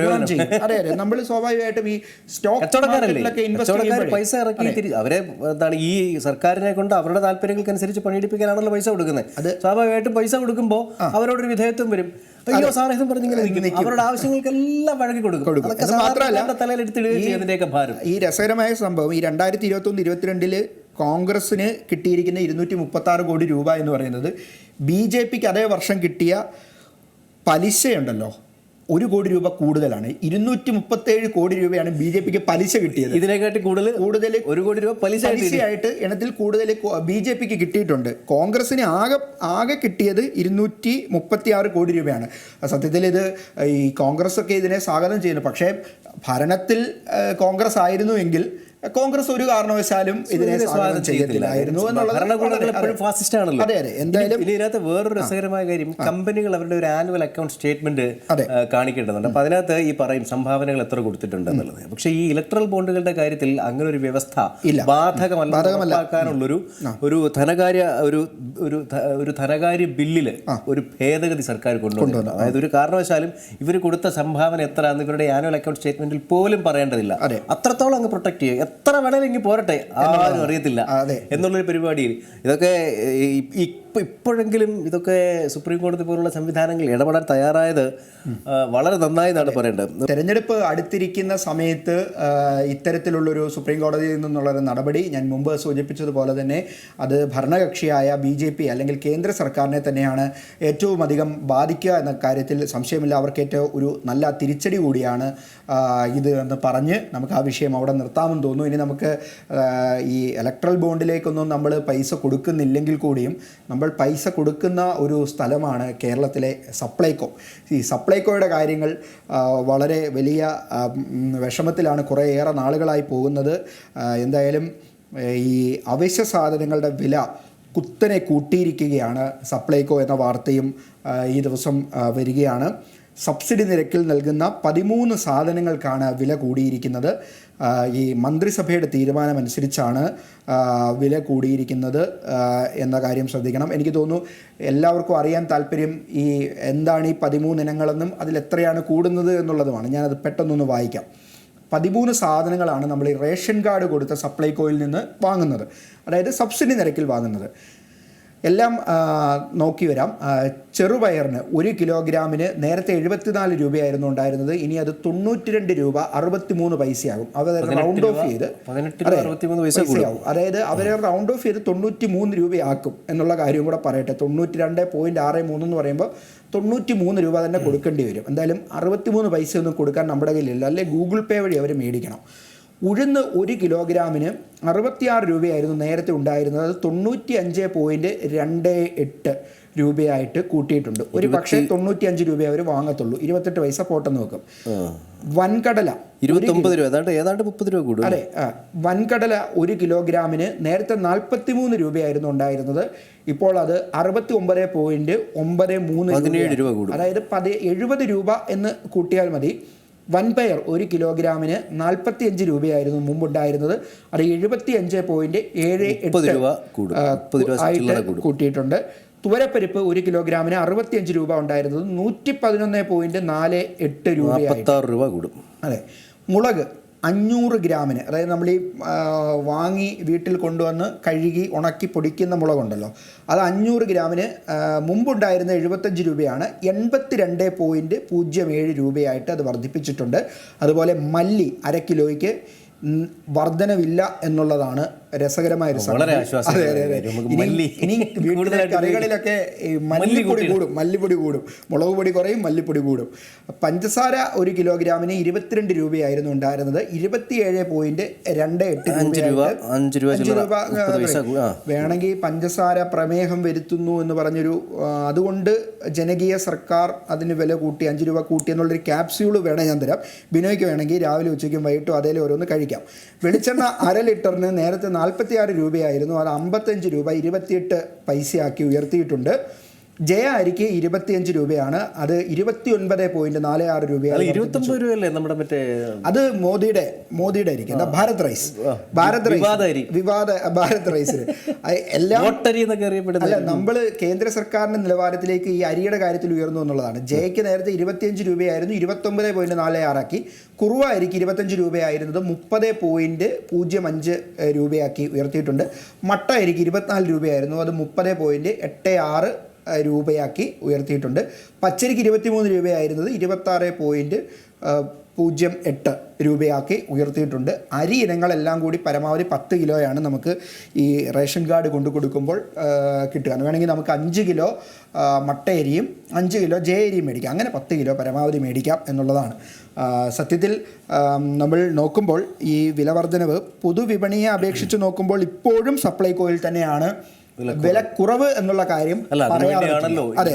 ഗുണം- ചെയ്യും. അതെ അതെ നമ്മൾ സ്വാഭാവികമായിട്ടും ഈ സ്റ്റോക്ക് കച്ചവടക്കാരല്ലേ? മാർക്കറ്റിലൊക്കെ ഇൻവെസ്റ്റ് പൈസ ഇറക്കി അവരെ എന്താണ് ഈ സർക്കാരിനെ കൊണ്ട് അവരുടെ താല്പര്യങ്ങൾക്കനുസരിച്ച് പണിയെടുപ്പിക്കാനാണല്ലോ പൈസ കൊടുക്കുന്നത്. സ്വാഭാവികമായിട്ടും പൈസ കൊടുക്കുമ്പോൾ അവരോടൊരു വിധേയത്വം വരും. അയ്യോ സാറേ ഇതും പറഞ്ഞിങ്ങനെ അവരുടെ ആവശ്യങ്ങൾക്കെല്ലാം വഴങ്ങി കൊടുക്കും. അത് മാത്രമല്ല, ഭാരം. ഈ രസകരമായ സംഭവം ഈ രണ്ടായിരത്തി ഇരുപത്തൊന്ന് ഇരുപത്തിരണ്ടിൽ കോൺഗ്രസ്സിന് കിട്ടിയിരിക്കുന്ന ഇരുന്നൂറ്റി മുപ്പത്തി ആറ് കോടി രൂപ എന്ന് പറയുന്നത് ബി ജെ പിക്ക് അതേ വർഷം കിട്ടിയ പലിശയുണ്ടല്ലോ. ഒരു കോടി രൂപ കൂടുതലാണ്. ഇരുന്നൂറ്റി മുപ്പത്തേഴ് കോടി രൂപയാണ് ബി ജെ പിക്ക് പലിശ കിട്ടിയത്. ഇതിനെക്കാട്ടി കൂടുതൽ കൂടുതൽ ഒരു കോടി രൂപ പലിശ. പലിശയായിട്ട് ഇനത്തിൽ കൂടുതൽ ബി ജെ പിക്ക് കിട്ടിയിട്ടുണ്ട്. കോൺഗ്രസിന് ആകെ ആകെ കിട്ടിയത് ഇരുന്നൂറ്റി മുപ്പത്തി ആറ് കോടി രൂപയാണ്. സത്യത്തിൽ ഇത് ഈ കോൺഗ്രസ് ഒക്കെ ഇതിനെ സ്വാഗതം ചെയ്യുന്നു. പക്ഷേ ഭരണത്തിൽ കോൺഗ്രസ് ആയിരുന്നു ആയിരുന്നുവെങ്കിൽ കോൺഗ്രസ് ഒരു കാരണവശാലും ഇതിനെ സ്വാഗതം എന്നുള്ളത് ഭരണകൂടങ്ങൾ എപ്പോഴും ഫാസിസ്റ്റ് ആണല്ലോ അതെ അതെ. എന്തായാലും ഇതിനകത്ത് വേറൊരു രസകരമായ കാര്യം കമ്പനികൾ അവരുടെ ഒരു ആനുവൽ അക്കൗണ്ട് സ്റ്റേറ്റ്മെന്റ്. കാണിക്കേണ്ടതുണ്ട്. അപ്പൊ അതിനകത്ത് ഈ പറയും സംഭാവനകൾ എത്ര കൊടുത്തിട്ടുണ്ട് എന്നുള്ളത് പക്ഷേ ഈ ഇലക്ട്രൽ ബോണ്ടുകളുടെ കാര്യത്തിൽ അങ്ങനെ ഒരു വ്യവസ്ഥ ബാധകമല്ലാക്കാനുള്ളൊരു ഒരു ധനകാര്യ ഒരു ഒരു ധനകാര്യ ബില്ലിൽ ഒരു ഭേദഗതി സർക്കാർ കൊണ്ടുവന്നു. അതായത് ഒരു കാരണവശാലും ഇവർ കൊടുത്ത സംഭാവന എത്ര എന്ന് ഇവരുടെ ആനുവൽ അക്കൗണ്ട് സ്റ്റേറ്റ്മെന്റിൽ പോലും പറയേണ്ടതില്ല. അത്രത്തോളം അങ്ങ് പ്രൊട്ടക്ട് ചെയ്യുക. എത്ര വേണമെങ്കിലും പോരട്ടെ? ആരും അറിയത്തില്ല. എന്നുള്ളൊരു പരിപാടിയിൽ. ഇതൊക്കെ ഈ- ഇപ്പ ഇപ്പോഴെങ്കിലും ഇതൊക്കെ സുപ്രീം കോടതി പോലുള്ള സംവിധാനങ്ങൾ ഇടപെടാൻ തയ്യാറായത് വളരെ നന്നായി എന്നാണ് പറയേണ്ടത്. തെരഞ്ഞെടുപ്പ് അടുത്തിരിക്കുന്ന സമയത്ത് ഇത്തരത്തിലുള്ളൊരു സുപ്രീം കോടതിയിൽ നിന്നുള്ളൊരു നടപടി ഞാൻ മുമ്പ് സൂചിപ്പിച്ചതുപോലെ തന്നെ അത് ഭരണകക്ഷിയായ ബി ജെ പി അല്ലെങ്കിൽ കേന്ദ്ര സർക്കാരിനെ തന്നെയാണ് ഏറ്റവും അധികം ബാധിക്കുക എന്ന കാര്യത്തിൽ സംശയമില്ല. അവർക്ക് ഏറ്റവും ഒരു നല്ല തിരിച്ചടി കൂടിയാണ് ഇത് എന്ന് പറഞ്ഞ് നമുക്ക് ആ വിഷയം അവിടെ നിർത്താമെന്ന് തോന്നുന്നു. ഇനി നമുക്ക് ഈ ഇലക്ട്രൽ ബോണ്ടിലേക്കൊന്നും നമ്മൾ പൈസ കൊടുക്കുന്നില്ലെങ്കിൽ കൂടിയും നമ്മൾ പൈസ കൊടുക്കുന്ന ഒരു സ്ഥലമാണ് കേരളത്തിലെ സപ്ലൈകോ. ഈ സപ്ലൈകോയുടെ കാര്യങ്ങൾ വളരെ വലിയ വിഷമത്തിലാണ് കുറേയേറെ നാളുകളായി പോകുന്നത്. എന്തായാലും ഈ അവശ്യ സാധനങ്ങളുടെ വില കുത്തനെ കൂട്ടിയിരിക്കുകയാണ് സപ്ലൈകോ എന്ന വാർത്തയും ഈ ദിവസം വരികയാണ്. സബ്സിഡി നിരക്കിൽ നൽകുന്ന പതിമൂന്ന് സാധനങ്ങൾക്കാണ് വില കൂടിയിരിക്കുന്നത്. ഈ മന്ത്രിസഭയുടെ തീരുമാനമനുസരിച്ചാണ് വില കൂടിയിരിക്കുന്നത് എന്ന കാര്യം ശ്രദ്ധിക്കണം. എനിക്ക് തോന്നുന്നു എല്ലാവർക്കും അറിയാൻ താല്പര്യം ഈ എന്താണ് ഈ പതിമൂന്ന് ഇനങ്ങളെന്നും അതിൽ എത്രയാണ് കൂടുന്നത് എന്നുള്ളതുമാണ്. ഞാനത് പെട്ടെന്നൊന്ന് വായിക്കാം. പതിമൂന്ന് സാധനങ്ങളാണ് നമ്മൾ ഈ റേഷൻ കാർഡ് കൊടുത്ത സപ്ലൈകോയിൽ നിന്ന് വാങ്ങുന്നത്. അതായത് സബ്സിഡി നിരക്കിൽ വാങ്ങുന്നത്. എല്ലാം നോക്കി വരാം. ചെറുപയറിന് ഒരു കിലോഗ്രാമിന് നേരത്തെ എഴുപത്തിനാല് രൂപയായിരുന്നു ഉണ്ടായിരുന്നത്. ഇനി അത് തൊണ്ണൂറ്റി രണ്ട് രൂപ അറുപത്തിമൂന്ന് പൈസയാകും. അവർ റൗണ്ട് ഓഫ് ചെയ്ത് പൈസയാകും പൈസയാവും. അതായത് അവർ റൗണ്ട് ഓഫ് ചെയ്ത് തൊണ്ണൂറ്റി മൂന്ന് രൂപയാക്കും എന്നുള്ള കാര്യം കൂടെ പറയട്ടെ. തൊണ്ണൂറ്റി രണ്ട് പോയിന്റ് ആറ് മൂന്ന് എന്ന് പറയുമ്പോൾ തൊണ്ണൂറ്റി മൂന്ന് രൂപ തന്നെ കൊടുക്കേണ്ടി വരും. എന്തായാലും അറുപത്തിമൂന്ന് പൈസ ഒന്നും കൊടുക്കാൻ നമ്മുടെ കയ്യിലില്ല. അല്ലെങ്കിൽ ഗൂഗിൾ പേ വഴി അവർ മേടിക്കണം. ഉഴുന്ന് ഒരു കിലോഗ്രാമിന് അറുപത്തിയാറ് രൂപയായിരുന്നു നേരത്തെ ഉണ്ടായിരുന്നത്. അത് തൊണ്ണൂറ്റി അഞ്ച് പോയിന്റ് രണ്ട് എട്ട് രൂപയായിട്ട് കൂട്ടിയിട്ടുണ്ട്. ഒരു പക്ഷേ തൊണ്ണൂറ്റി അഞ്ച് രൂപയെ അവർ വാങ്ങത്തുള്ളൂ. ഇരുപത്തെട്ട് പൈസ പോട്ടെന്ന് വെക്കും. വൻകടല ഇരുപത്തൊമ്പത് രൂപ. ഏതാണ്ട് ഏതാണ്ട് മുപ്പത് രൂപ കൂടും. അതെ വൻകടല ഒരു കിലോഗ്രാമിന് നേരത്തെ നാൽപ്പത്തി മൂന്ന് രൂപയായിരുന്നു ഉണ്ടായിരുന്നത്. ഇപ്പോൾ അത് അറുപത്തി ഒമ്പത് പോയിന്റ് ഒമ്പത് മൂന്ന് രൂപ അതായത് പതി എഴുപത് രൂപ എന്ന് കൂട്ടിയാൽ മതി. വൻപയർ ഒരു കിലോഗ്രാമിന് നാൽപ്പത്തി അഞ്ച് രൂപയായിരുന്നു മുമ്പുണ്ടായിരുന്നത്. അത് എഴുപത്തി അഞ്ച് പോയിന്റ് ഏഴ് എട്ട് രൂപ ആയിട്ട് കൂട്ടിയിട്ടുണ്ട്. തുവരപ്പരിപ്പ് ഒരു കിലോഗ്രാമിന് അറുപത്തിയഞ്ച് രൂപ ഉണ്ടായിരുന്നത്. നൂറ്റി പതിനൊന്ന് പോയിന്റ് നാല് എട്ട് രൂപ കൂടും. അതെ. മുളക് അഞ്ഞൂറ് ഗ്രാമിന് അതായത് നമ്മൾ ഈ വാങ്ങി വീട്ടിൽ കൊണ്ടുവന്ന് കഴുകി ഉണക്കി പൊടിക്കുന്ന മുളകുണ്ടല്ലോ. അത് അഞ്ഞൂറ് ഗ്രാമിന് മുമ്പുണ്ടായിരുന്ന എഴുപത്തഞ്ച് രൂപയാണ്. എൺപത്തി രണ്ട് പോയിന്റ് പൂജ്യം ഏഴ് രൂപയായിട്ട് അത് വർദ്ധിപ്പിച്ചിട്ടുണ്ട്. അതുപോലെ മല്ലി അര കിലോയ്ക്ക് വർധനവില്ല എന്നുള്ളതാണ് രസകരമായ ഒരു സംഗതി. (laughs) കറികളിലൊക്കെ മല്ലിപ്പൊടി കൂടും മല്ലിപ്പൊടി കൂടും. മുളക് പൊടി കുറയും മല്ലിപ്പൊടി കൂടും. പഞ്ചസാര ഒരു കിലോഗ്രാമിന് ഇരുപത്തിരണ്ട് രൂപയായിരുന്നു ഉണ്ടായിരുന്നത്. ഇരുപത്തിയേഴ് പോയിന്റ് രണ്ട് എട്ട് അഞ്ച് രൂപ അഞ്ച് രൂപ വേണമെങ്കിൽ പഞ്ചസാര പ്രമേഹം വരുത്തുന്നു എന്ന് പറഞ്ഞൊരു അതുകൊണ്ട് ജനകീയ സർക്കാർ അതിന് വില കൂട്ടി അഞ്ച് രൂപ കൂട്ടി എന്നുള്ളൊരു ക്യാപ്സ്യൂൾ വേണേൽ ഞാൻ തരാം. ബിനോയ്ക്ക് വേണമെങ്കിൽ രാവിലെ ഉച്ചയ്ക്കും വൈകിട്ടും അതേ ഓരോന്ന് കഴിക്കാം. വെളിച്ചെണ്ണ അര ലിറ്ററിന് നേരത്തെ നാൽപ്പത്തി ആറ് രൂപയായിരുന്നു. അത് അമ്പത്തഞ്ച് രൂപ ഇരുപത്തിയെട്ട് പൈസയാക്കി ഉയർത്തിയിട്ടുണ്ട്. ജയ അരിക്ക് ഇരുപത്തിയഞ്ച് രൂപയാണ്. അത് ഇരുപത്തി ഒൻപത് പോയിന്റ് നാല് ആറ് രൂപയാണ് അല്ല ഇരുപത്തൊമ്പത് രൂപയല്ലേ നമ്മുടെ മറ്റേ അത് മോദിയുടെ മോദിയുടെ അരിക്ക്. എന്താ ഭാരത് റൈസ്. ഭാരത് റൈസ്. വിവാദ ഭാരത് റൈസിന് എല്ലാം അല്ല നമ്മൾ കേന്ദ്ര സർക്കാരിന്റെ നിലവാരത്തിലേക്ക് ഈ അരിയുടെ കാര്യത്തിൽ ഉയർന്നു എന്നുള്ളതാണ്. ജയക്ക് നേരത്തെ ഇരുപത്തിയഞ്ച് രൂപയായിരുന്നു ഇരുപത്തൊമ്പത് പോയിന്റ് നാല് ആറാക്കി. കുറുവ അരിക്ക് ഇരുപത്തഞ്ച് രൂപയായിരുന്നത് മുപ്പത് പോയിന്റ് പൂജ്യം അഞ്ച് രൂപയാക്കി ഉയർത്തിയിട്ടുണ്ട്. മട്ട അരിക്ക് ഇരുപത്തിനാല് രൂപയായിരുന്നു അത് മുപ്പത് പോയിന്റ് എട്ട് ആറ് രൂപയാക്കി ഉയർത്തിയിട്ടുണ്ട്. പച്ചരിക്ക് ഇരുപത്തിമൂന്ന് രൂപയായിരുന്നത് ഇരുപത്താറ് പോയിന്റ് പൂജ്യം എട്ട് രൂപയാക്കി ഉയർത്തിയിട്ടുണ്ട്. അരി ഇനങ്ങളെല്ലാം കൂടി പരമാവധി പത്ത് കിലോയാണ് നമുക്ക് ഈ റേഷൻ കാർഡ് കൊണ്ടു കൊടുക്കുമ്പോൾ കിട്ടുക. കിട്ടുക വേണമെങ്കിൽ നമുക്ക് അഞ്ച് കിലോ മട്ടയരിയും അഞ്ച് കിലോ ജയ അരിയും മേടിക്കാം. അങ്ങനെ പത്ത് കിലോ പരമാവധി മേടിക്കാം എന്നുള്ളതാണ്. സത്യത്തിൽ നമ്മൾ നോക്കുമ്പോൾ ഈ വിലവർദ്ധനവ് പൊതുവിപണിയെ അപേക്ഷിച്ച് നോക്കുമ്പോൾ ഇപ്പോഴും സപ്ലൈകോയിൽ തന്നെയാണ് വില കുറവ് എന്നുള്ള കാര്യം അതെ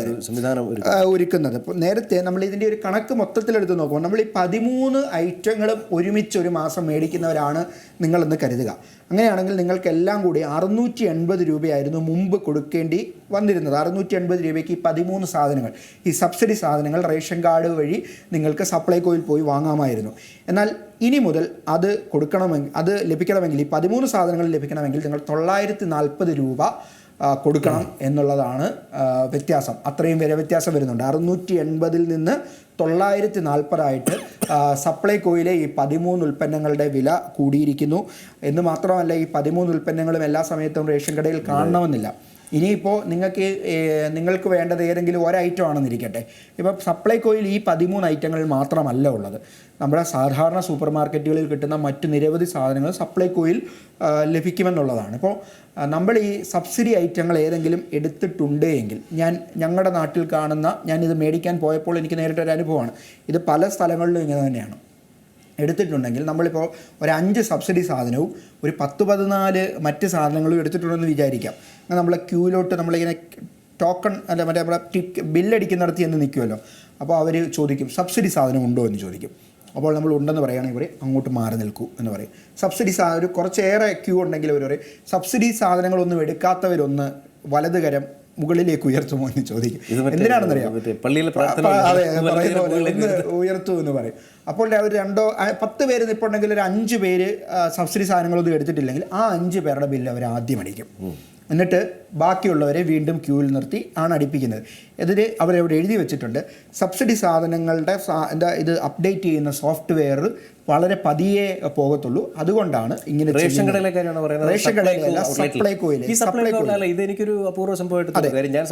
ഒരുക്കുന്നത്. നേരത്തെ നമ്മൾ ഇതിന്റെ ഒരു കണക്ക് മൊത്തത്തിലെടുത്ത് നോക്കുമ്പോൾ നമ്മൾ ഈ പതിമൂന്ന് ഐറ്റങ്ങളും ഒരുമിച്ച് ഒരു മാസം മേടിക്കുന്നവരാണ് നിങ്ങളെന്ന് കരുതുക. അങ്ങനെയാണെങ്കിൽ നിങ്ങൾക്ക് എല്ലാം കൂടി അറുന്നൂറ്റി എൺപത് രൂപയായിരുന്നു മുമ്പ് കൊടുക്കേണ്ടി വന്നിരുന്നത്. അറുന്നൂറ്റി എൺപത് രൂപയ്ക്ക് ഈ പതിമൂന്ന് സാധനങ്ങൾ ഈ സബ്സിഡി സാധനങ്ങൾ റേഷൻ കാർഡ് വഴി നിങ്ങൾക്ക് സപ്ലൈകോയിൽ പോയി വാങ്ങാമായിരുന്നു. എന്നാൽ ഇനി മുതൽ അത് കൊടുക്കണമെങ്കിൽ അത് ലഭിക്കണമെങ്കിൽ ഈ പതിമൂന്ന് സാധനങ്ങൾ ലഭിക്കണമെങ്കിൽ നിങ്ങൾ തൊള്ളായിരത്തി നാൽപ്പത് രൂപ കൊടുക്കണം എന്നുള്ളതാണ് വ്യത്യാസം. അത്രയും വില വ്യത്യാസം വരുന്നുണ്ട്. അറുന്നൂറ്റി എൺപതിൽ നിന്ന് തൊള്ളായിരത്തി നാൽപ്പതായിട്ട് സപ്ലൈകോയിലെ ഈ പതിമൂന്ന് ഉൽപ്പന്നങ്ങളുടെ വില കൂടിയിരിക്കുന്നു. എന്ന് മാത്രമല്ല ഈ പതിമൂന്ന് ഉൽപ്പന്നങ്ങളും എല്ലാ സമയത്തും റേഷൻ കടയിൽ കാണണമെന്നില്ല. ഇനിയിപ്പോൾ നിങ്ങൾക്ക് നിങ്ങൾക്ക് വേണ്ടത് ഏതെങ്കിലും ഒരു ഐറ്റം ആണെന്നിരിക്കട്ടെ. ഇപ്പോൾ സപ്ലൈകോയിൽ ഈ പതിമൂന്ന് ഐറ്റങ്ങൾ മാത്രമല്ല ഉള്ളത്. നമ്മുടെ സാധാരണ സൂപ്പർ മാർക്കറ്റുകളിൽ കിട്ടുന്ന മറ്റു നിരവധി സാധനങ്ങൾ സപ്ലൈകോയിൽ ലഭിക്കുമെന്നുള്ളതാണ്. ഇപ്പോൾ നമ്മൾ ഈ സബ്സിഡി ഐറ്റങ്ങൾ ഏതെങ്കിലും എടുത്തിട്ടുണ്ട് എങ്കിൽ ഞാൻ ഞങ്ങളുടെ നാട്ടിൽ കാണുന്ന ഞാൻ ഇത് മേടിക്കാൻ പോയപ്പോൾ എനിക്ക് നേരിട്ടൊരു അനുഭവമാണ് ഇത് പല സ്ഥലങ്ങളിലും ഇങ്ങനെ തന്നെയാണ്. എടുത്തിട്ടുണ്ടെങ്കിൽ നമ്മളിപ്പോൾ ഒരു അഞ്ച് സബ്സിഡി സാധനവും ഒരു പത്ത് പതിനാല് മറ്റ് സാധനങ്ങളും എടുത്തിട്ടുണ്ടെന്ന് വിചാരിക്കാം. അങ്ങനെ നമ്മളെ ക്യൂലോട്ട് നമ്മളിങ്ങനെ ടോക്കൺ അല്ല മറ്റേ നമ്മുടെ ടിക്ക് ബില്ലടിക്കുന്നിടത്ത് എന്ന് നിൽക്കുമല്ലോ അപ്പോൾ അവർ ചോദിക്കും സബ്സിഡി സാധനം ഉണ്ടോ? എന്ന് ചോദിക്കും. അപ്പോൾ നമ്മൾ ഉണ്ടെന്ന് പറയുകയാണെങ്കിൽ പറയും അങ്ങോട്ട് മാറി നിൽക്കൂ എന്ന് പറയും. സബ്സിഡി സാ ഒരു കുറച്ചേറെ ക്യൂ ഉണ്ടെങ്കിൽ അവർ പറയും സബ്സിഡി സാധനങ്ങളൊന്നും എടുക്കാത്തവരൊന്ന് വലതുകരം മുകളിലേക്ക് ഉയർത്തുമോ എന്ന് ചോദിക്കും. എന്തിനാണെന്നറിയാം? അതെ ഉണ്ടല്ലോ. പറയുന്ന പോലെ ഒന്ന് ഉയർത്തു എന്ന് പറയും. അപ്പോൾ അവർ രണ്ടോ പത്ത് പേര് നിൽപ്പുണ്ടെങ്കിൽ ഒരു അഞ്ച് പേര് സബ്സിഡി സാധനങ്ങളൊന്നും എടുത്തിട്ടില്ലെങ്കിൽ ആ അഞ്ച് പേരുടെ ബില്ല് അവർ ആദ്യം അടിക്കും. എന്നിട്ട് ബാക്കിയുള്ളവരെ വീണ്ടും ക്യൂവിൽ നിർത്തി ആണ് അടിപ്പിക്കുന്നത്. ഇതിൽ അവരവിടെ എഴുതി വെച്ചിട്ടുണ്ട്. സബ്സിഡി സാധനങ്ങളുടെ എന്താ ഇത് അപ്ഡേറ്റ് ചെയ്യുന്ന സോഫ്റ്റ്വെയർ വളരെ പതിയെ പോകത്തുള്ളൂ. അതുകൊണ്ടാണ് ഇങ്ങനെ റേഷൻ. പറയുന്നത്. റേഷൻ കടയിലല്ല സപ്ലൈകോ outlet ൽ. സപ്ലൈകോയിലെ ഈ ഇത് എനിക്കൊരു അപൂർവ സംഭവമായിട്ട് കാര്യം. ഞാൻ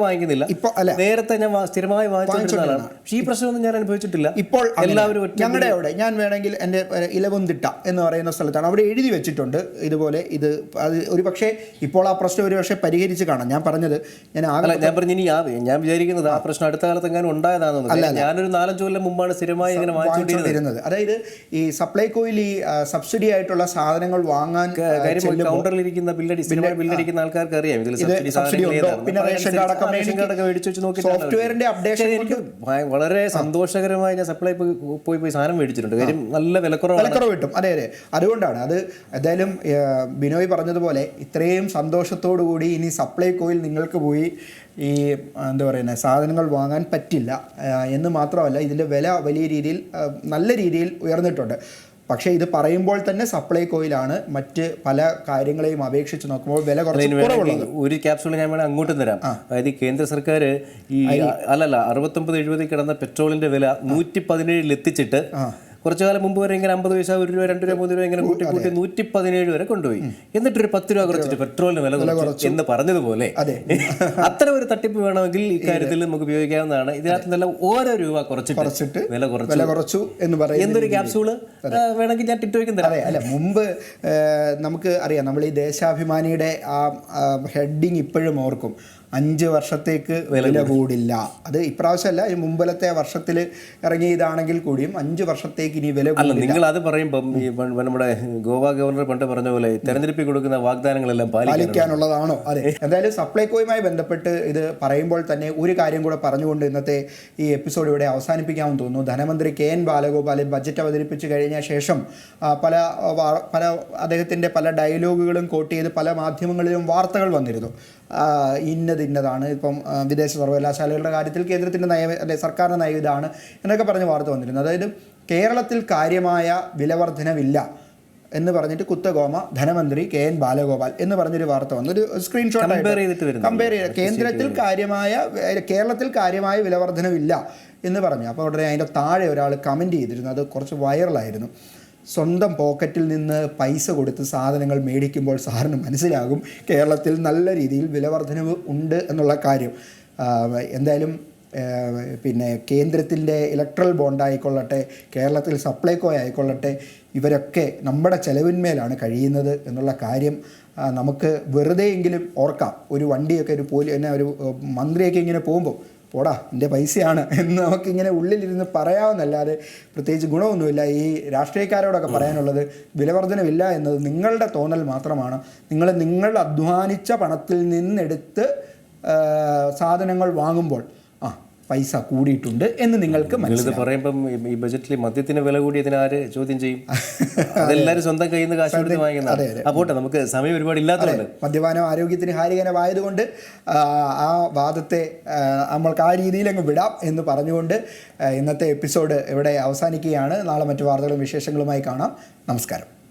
വാങ്ങിക്കുന്നില്ല. അല്ല. നേരത്തെ ഞാൻ സ്ഥിരമായി വാങ്ങിച്ചുകൊണ്ടിരുന്ന ആളാണ്. പക്ഷേ ഈ പ്രശ്നമൊന്നും ഞാൻ അനുഭവിച്ചിട്ടില്ല. ഇപ്പോൾ എല്ലാവരും ഞങ്ങളുടെ അവിടെ ഞാൻ വേണമെങ്കിൽ എന്റെ ഇലവന്തിട്ട എന്ന് പറയുന്ന സ്ഥലത്താണ്. അവിടെ എഴുതി വെച്ചിട്ടുണ്ട് ഇതുപോലെ ഇത്. അത് ഒരു പക്ഷേ ഇപ്പോൾ ആ പ്രശ്നം ഒരു പക്ഷേ പരിഹരിച്ച് കാണാം. ഞാൻ പറഞ്ഞത് ഞാൻ ആകെ ഞാൻ പറഞ്ഞു ഇനി ഞാൻ വിചാരിക്കുന്നത് ആ പ്രശ്നം അടുത്ത കാലത്ത് എങ്ങനെ ഉണ്ടായതാണെന്ന് ഞാനൊരു നാലഞ്ച് കൊല്ലം മുമ്പാണ് സ്ഥിരമായി ഇങ്ങനെ വാങ്ങിച്ചുകൊണ്ടിരുന്നത്. അതായത് ഈ സപ്ലൈകോയിൽ ഈ സബ്സിഡി ആയിട്ടുള്ള സാധനങ്ങൾ വാങ്ങാൻ കൗണ്ടറിൽ ഇരിക്കുന്ന ബില്ലടി ബില്ലടിക്കുന്ന ആൾക്കാർക്ക് അറിയാം. ഇതിൽ സബ്സിഡി പിന്നെ റേഷൻ കാർഡൊക്കെ റേഷൻ കാർഡൊക്കെ മേടിച്ചു വെച്ച് നോക്കി സോഫ്റ്റ്വെയറിന്റെ അപ്ഡേഷൻ എനിക്ക് വളരെ സന്തോഷകരമായി ഞാൻ സപ്ലൈ പോയി പോയി പോയി സാധനം മേടിച്ചിട്ടുണ്ട്. കാര്യം നല്ല വിലക്കുറവ് വിലക്കുറവ് കിട്ടും. അതെ അതെ. അതുകൊണ്ടാണ്. അത് എന്തായാലും ബിനോയ് പറഞ്ഞതുപോലെ ഇത്രയും സന്തോഷത്തോടു കൂടി ഇനി സപ്ലൈ കോയിൽ നിങ്ങൾക്ക് പോയി ഈ എന്താ പറയുന്നത് സാധനങ്ങൾ വാങ്ങാൻ പറ്റില്ല എന്ന് മാത്രമല്ല ഇതിന്റെ വില വലിയ രീതിയിൽ നല്ല രീതിയിൽ ഉയർന്നിട്ടുണ്ട്. പക്ഷേ ഇത് പറയുമ്പോൾ തന്നെ സപ്ലൈ കോയിലാണ് മറ്റ് പല കാര്യങ്ങളെയും അപേക്ഷിച്ച് നോക്കുമ്പോൾ വില കുറവുള്ളത്. ഒരു ക്യാപ്സൂൾ ഞാൻ വേണേൽ അങ്ങോട്ടും തരാം. അതായത് കേന്ദ്ര സർക്കാർ ഈ അല്ലല്ല അറുപത്തൊമ്പത് എഴുപതിൽ കിടന്ന പെട്രോളിന്റെ വില നൂറ്റി പതിനേഴിൽ എത്തിച്ചിട്ട് കുറച്ചു കാലം മുമ്പ് വരെ ഇങ്ങനെ അമ്പത് പൈസ ഒരു രൂപ രണ്ട് രൂപ മൂന്ന് രൂപ ഇങ്ങനെ കൂട്ടി കൂട്ടി നൂറ്റി പതിനേഴ് വരെ കൊണ്ടുപോയി. എന്നിട്ട് ഒരു പത്ത് രൂപ കുറച്ചിട്ട് പെട്രോളിന് വില കുറച്ചു എന്ന് പറഞ്ഞതുപോലെ അതെ. (laughs) അത്ര ഒരു തട്ടിപ്പ് വേണമെങ്കിൽ ഇക്കാര്യത്തിൽ നമുക്ക് ഉപയോഗിക്കാവുന്നതാണ്. ഇതിനകത്ത് നല്ല ഓരോ രൂപ കുറച്ചിട്ട് വില കുറച്ചു. വില കുറച്ചു എന്ന് പറയും എന്തൊരു ക്യാപ്സൂൾ വേണമെങ്കിൽ ഞാൻ ടിറ്റോയ്ക്കും തരാം. അല്ല മുമ്പ് നമുക്ക് അറിയാം നമ്മൾ ഈ ദേശാഭിമാനിയുടെ ആ ഹെഡിങ് ഇപ്പോഴും ഓർക്കും. അഞ്ച് വർഷത്തേക്ക് വില കൂടില്ല. അത് ഇപ്രാവശ്യമല്ല ഈ മുമ്പിലത്തെ വർഷത്തിൽ ഇറങ്ങിയതാണെങ്കിൽ കൂടിയും അഞ്ച് വർഷത്തേക്ക് ഇനി വില അല്ല കൂടില്ല. നിങ്ങൾ അത് പറയുമ്പം ഈ നമ്മുടെ ഗോവ ഗവർണർ പണ്ട് പറഞ്ഞ പോലെ തെരഞ്ഞെടുപ്പിൽ കൊടുക്കുന്ന വാഗ്ദാനങ്ങളെല്ലാം പാലിക്കാനുള്ളതാണോ? അതെ. എന്തായാലും സപ്ലൈകോയുമായി ബന്ധപ്പെട്ട് ഇത് പറയുമ്പോൾ തന്നെ ഒരു കാര്യം കൂടെ പറഞ്ഞുകൊണ്ട് ഇന്നത്തെ ഈ എപ്പിസോഡ് ഇവിടെ അവസാനിപ്പിക്കാമെന്ന് തോന്നുന്നു. ധനമന്ത്രി കെ എൻ ബാലഗോപാലൻ ബജറ്റ് അവതരിപ്പിച്ച് കഴിഞ്ഞ ശേഷം പല പല അദ്ദേഹത്തിന്റെ പല ഡയലോഗുകളും കോട്ട് ചെയ്ത് പല മാധ്യമങ്ങളിലും വാർത്തകൾ വന്നിരുന്നു. ഇന്നത് ഇന്നതാണ്. ഇപ്പം വിദേശ സർവകലാശാലകളുടെ കാര്യത്തിൽ കേന്ദ്രത്തിന്റെ നയം അല്ലെ സർക്കാരിന്റെ നയം ഇതാണ് എന്നൊക്കെ പറഞ്ഞ് വാർത്ത വന്നിരുന്നു. അതായത് കേരളത്തിൽ കാര്യമായ വിലവർധനവില്ല എന്ന് പറഞ്ഞിട്ട് കുത്തഗോമ ധനമന്ത്രി കെ എൻ ബാലഗോപാൽ എന്ന് പറഞ്ഞൊരു വാർത്ത വന്നു. ഒരു സ്ക്രീൻഷോട്ട്. കമ്പയർ ചെയ്ത് കേന്ദ്രത്തിൽ കാര്യമായ കേരളത്തിൽ കാര്യമായ വിലവർധനവില്ല എന്ന് പറഞ്ഞു. അപ്പോൾ ഉടനെ അതിന്റെ താഴെ ഒരാൾ കമന്റ് ചെയ്തിരുന്നു. അത് കുറച്ച് വൈറലായിരുന്നു സ്വന്തം പോക്കറ്റിൽ നിന്ന് പൈസ കൊടുത്ത് സാധനങ്ങൾ മേടിക്കുമ്പോൾ സാറിന് മനസ്സിലാകും കേരളത്തിൽ നല്ല രീതിയിൽ വിലവർദ്ധനവ് ഉണ്ട് എന്നുള്ള കാര്യം. എന്തായാലും പിന്നെ കേന്ദ്രത്തിന്റെ ഇലക്ട്രൽ ബോണ്ട് ആയിക്കൊള്ളട്ടെ കേരളത്തിൽ സപ്ലൈകോ ആയിക്കൊള്ളട്ടെ ഇവരൊക്കെ നമ്മുടെ ചെലവിന്മേലാണ് കഴിയുന്നത് എന്നുള്ള കാര്യം നമുക്ക് വെറുതെയെങ്കിലും ഓർക്കാം. ഒരു വണ്ടിയൊക്കെ ഒരു പോലി എന്നാ ഒരു മന്ത്രിയൊക്കെ ഇങ്ങനെ പോകുമ്പോൾ പോടാ എന്റെ പൈസയാണ് എന്ന് നമുക്കിങ്ങനെ ഉള്ളിലിരുന്ന് പറയാമെന്നല്ലാതെ പ്രത്യേകിച്ച് ഗുണമൊന്നുമില്ല. ഈ രാഷ്ട്രീയക്കാരോടൊക്കെ പറയാനുള്ളത് വിലവർധനമില്ല എന്നത് നിങ്ങളുടെ തോന്നൽ മാത്രമാണ്. നിങ്ങൾ നിങ്ങൾ അധ്വാനിച്ച പണത്തിൽ നിന്നെടുത്ത് സാധനങ്ങൾ വാങ്ങുമ്പോൾ പൈസ കൂടിയിട്ടുണ്ട് എന്ന് നിങ്ങൾക്ക് മനസ്സിലാവും. പറയുമ്പം ഈ- ബജറ്റിൽ മദ്യത്തിന് വില കൂടിയതിന് ആര് ചോദ്യം ചെയ്യും? (laughs) അതെല്ലാവരും സ്വന്തം കയ്യിൽ നിന്ന് കാശ് ആ നമുക്ക് സമയം ഒരുപാട് ഇല്ലാത്തതുകൊണ്ട്. മദ്യപാനം ആരോഗ്യത്തിന് ഹാനികരമായതുകൊണ്ട് ആ, ആ വാദത്തെ നമ്മൾക്ക് ആ രീതിയിൽ അങ്ങ് വിടാം എന്ന് പറഞ്ഞുകൊണ്ട് ഇന്നത്തെ എപ്പിസോഡ് ഇവിടെ അവസാനിക്കുകയാണ്. നാളെ മറ്റു വാർത്തകളും വിശേഷങ്ങളുമായി കാണാം. നമസ്കാരം.